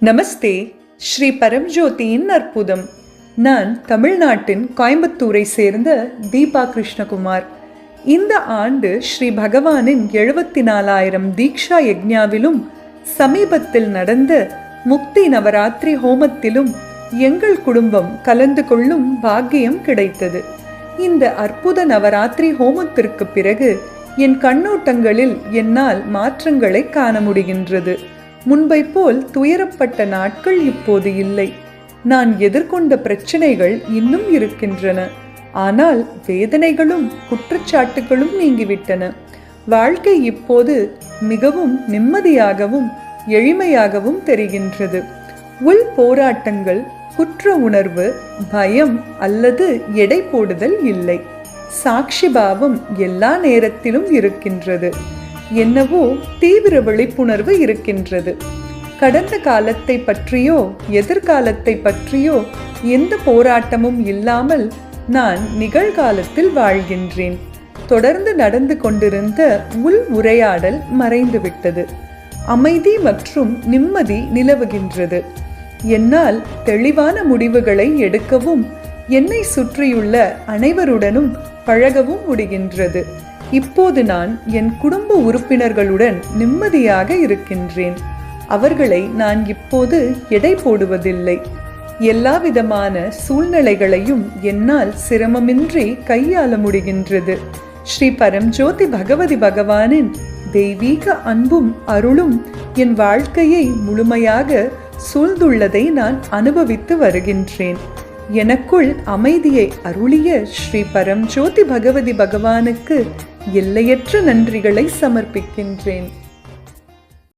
நமஸ்தே ஸ்ரீ பரம்ஜோதியின் அற்புதம். நான் தமிழ்நாட்டின் கோயம்புத்தூரை சேர்ந்த தீபா கிருஷ்ணகுமார். இந்த ஆண்டு ஸ்ரீ பகவானின் எழுபத்தி நாலாயிரம் தீக்ஷா யக்ஞாவிலும் சமீபத்தில் நடந்த முக்தி நவராத்திரி ஹோமத்திலும் எங்கள் குடும்பம் கலந்து கொள்ளும் பாக்கியம் கிடைத்தது. இந்த அற்புத நவராத்திரி ஹோமத்திற்கு பிறகு என் கண்ணோட்டங்களில் என்னால் மாற்றங்களை காண முடிகின்றது. முன்பை போல் துயரப்பட்ட நாட்கள் இப்போது இல்லை. நான் எதிர்கொண்ட பிரச்சனைகள் இன்னும் இருக்கின்றன. ஆனால் வேதனைகளும் குற்றச்சாட்டுகளும் நீங்கிவிட்டன. வாழ்க்கை இப்போது மிகவும் நிம்மதியாகவும் எளிமையாகவும் தெரிகின்றது. உள் போராட்டங்கள் குற்ற உணர்வு பயம் அல்லது எடை போடுதல் இல்லை. சாட்சிபாவம் எல்லா நேரத்திலும் இருக்கின்றது. என்னவோ தீவிர விழிப்புணர்வு இருக்கின்றது. கடந்த காலத்தை பற்றியோ எதிர்காலத்தை பற்றியோ எந்த போராட்டமும் இல்லாமல் நான் நிகழ்காலத்தில் வாழ்கின்றேன். தொடர்ந்து நடந்து கொண்டிருந்த உள் உரையாடல் மறைந்துவிட்டது. அமைதி மற்றும் நிம்மதி நிலவுகின்றது. என்னால் தெளிவான முடிவுகளை எடுக்கவும் என்னை சுற்றியுள்ள அனைவருடனும் பழகவும் முடிகின்றது. இப்போது நான் என் குடும்ப உறுப்பினர்களுடன் நிம்மதியாக இருக்கின்றேன். அவர்களை நான் இப்போது எடை போடுவதில்லை. எல்லாவிதமான சூழ்நிலைகளையும் என்னால் சிரமமின்றி கையாள முடிகின்றது. ஸ்ரீ பரம்ஜோதி பகவதி பகவானின் தெய்வீக அன்பும் அருளும் என் வாழ்க்கையை முழுமையாக சூழ்ந்துள்ளதை நான் அனுபவித்து வருகின்றேன். எனக்குள் அமைதியை அருளிய ஸ்ரீ பரம்ஜோதி பகவதி பகவானுக்கு எல்லையற்ற நன்றிகளை சமர்ப்பிக்கின்றேன்.